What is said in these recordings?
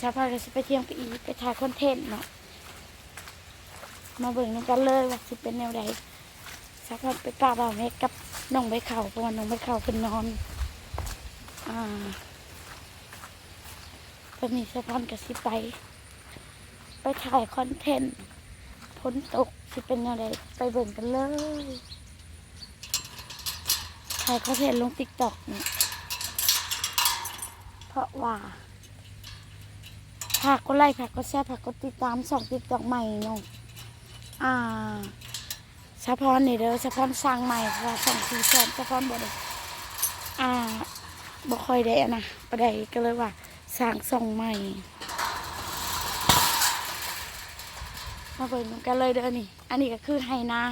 สาวพอนก็สิไปเที่ยงไปอีกไปถ่ายคอนเทนต์เนาะมาเบิ่งนกันเลยว่าสิเป็นแนวใดสาวพอนไปป้าบ่าวเมกกับน้องใบเข่าเพราะว่าน้องใบเข่าเป็นนอนอ่าตอนนี้สาวพอนก็สิไป ไปถ่ายคอนเทนต์ฝนตกสิเป็นแนวใดไปเบิ่งกันเลยถ่ายคอนเทนต์ลงติ๊กต็อกนี่เพราะว่า ผักก็ไล่ผักก็แซ่ผักก็ติดตามสองติ๊กต็อกใหม่เนาะอ่าสะพอนนี่เด้อสะพอนสร้างใหม่ค่ะสองสี่แสนสะพอนบ่ได้อ่าบ่ค่อยได้อะนะบ่ได้ก็เลยว่าสร้างสองใหม่มาเปิดกันเลยเด้อนี่ อันนี้ก็คือไฮนา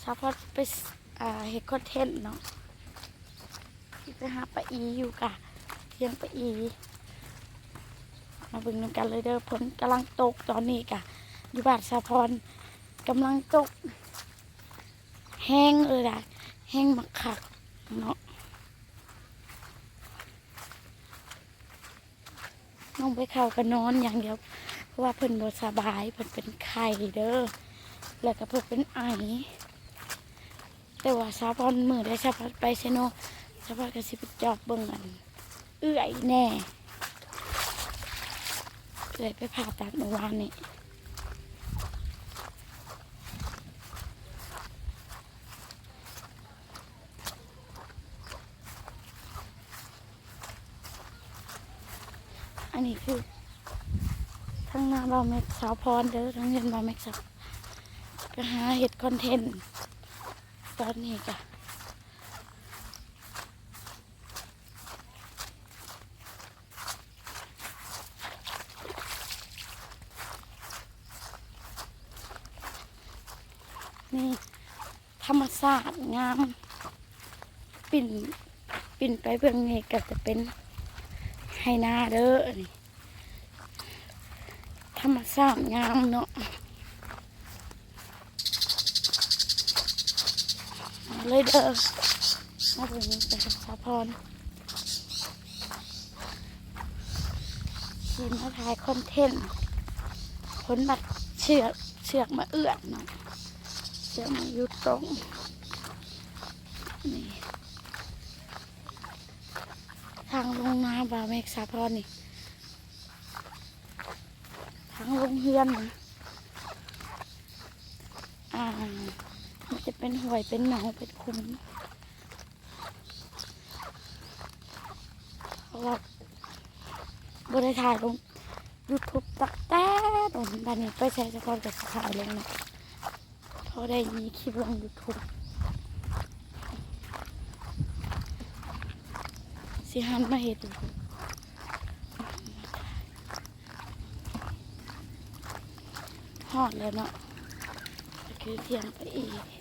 เฉพาะไปอ่าเฮ็ดคอนเทนต์เนาะ ไปหาปลาอีอยู่กะเที่ยงปลาอี มาบิ่งนำกันเลยเด้อฝนกำลังตกตอนนี้กะอยู่บ้านสะพรกำลังตก แห้งเลยละแห้งมักคักเนาะน้องไปเข้าก็นอนอย่างเดียว เพราะว่าเพิ่นบ่สบายเพิ่นเป็นไข้เด้อแล้วก็เพิ่นเป็นไอแต่ว่าสาวพรมือได้สาวพรไปเซโน สาวพรก็สิไปจอบเบิ่งอัน เอื้อยแน่เลยไปผ่าตัดเมื่อวานนี้อันนี้คือทั้งหน้าบาเม็กสาวพรเด้อทั้งเงินบาเม็กสาวไปหาเห็ดคอนเทนต์ ตอนนี้กะ นี่ ธรรมศาสตร์งาม ปิ่น ปิ่นไปเบื้องนี้ก็จะเป็นไฮนาเด้อนี่ธรรมศาสตร์งามเนาะเลยเด้อมาถึงแต่สาพรทีมมาถ่ายคอนเทนต์ผลบัดเชือกเชือกมาเอื้อนเนาะ เชือกมาอยู่ตรงนี่ทางลงนาบาเมกสาพรนี่ ทางลงเฮือนนะอ่ามันจะเป็นห่วยเป็นหนองเป็นคุ้มเพราะว่าบริถ่ายลงยูทูบตักแต่ตรงบ้านนี้ไปใช้เฉพาะกับถ่ายลงนะ เพราได้ยีคลิปลงยูทูบสิหันมาเห็ดหอดแล้วเนาะคือเที่ยงไปอีก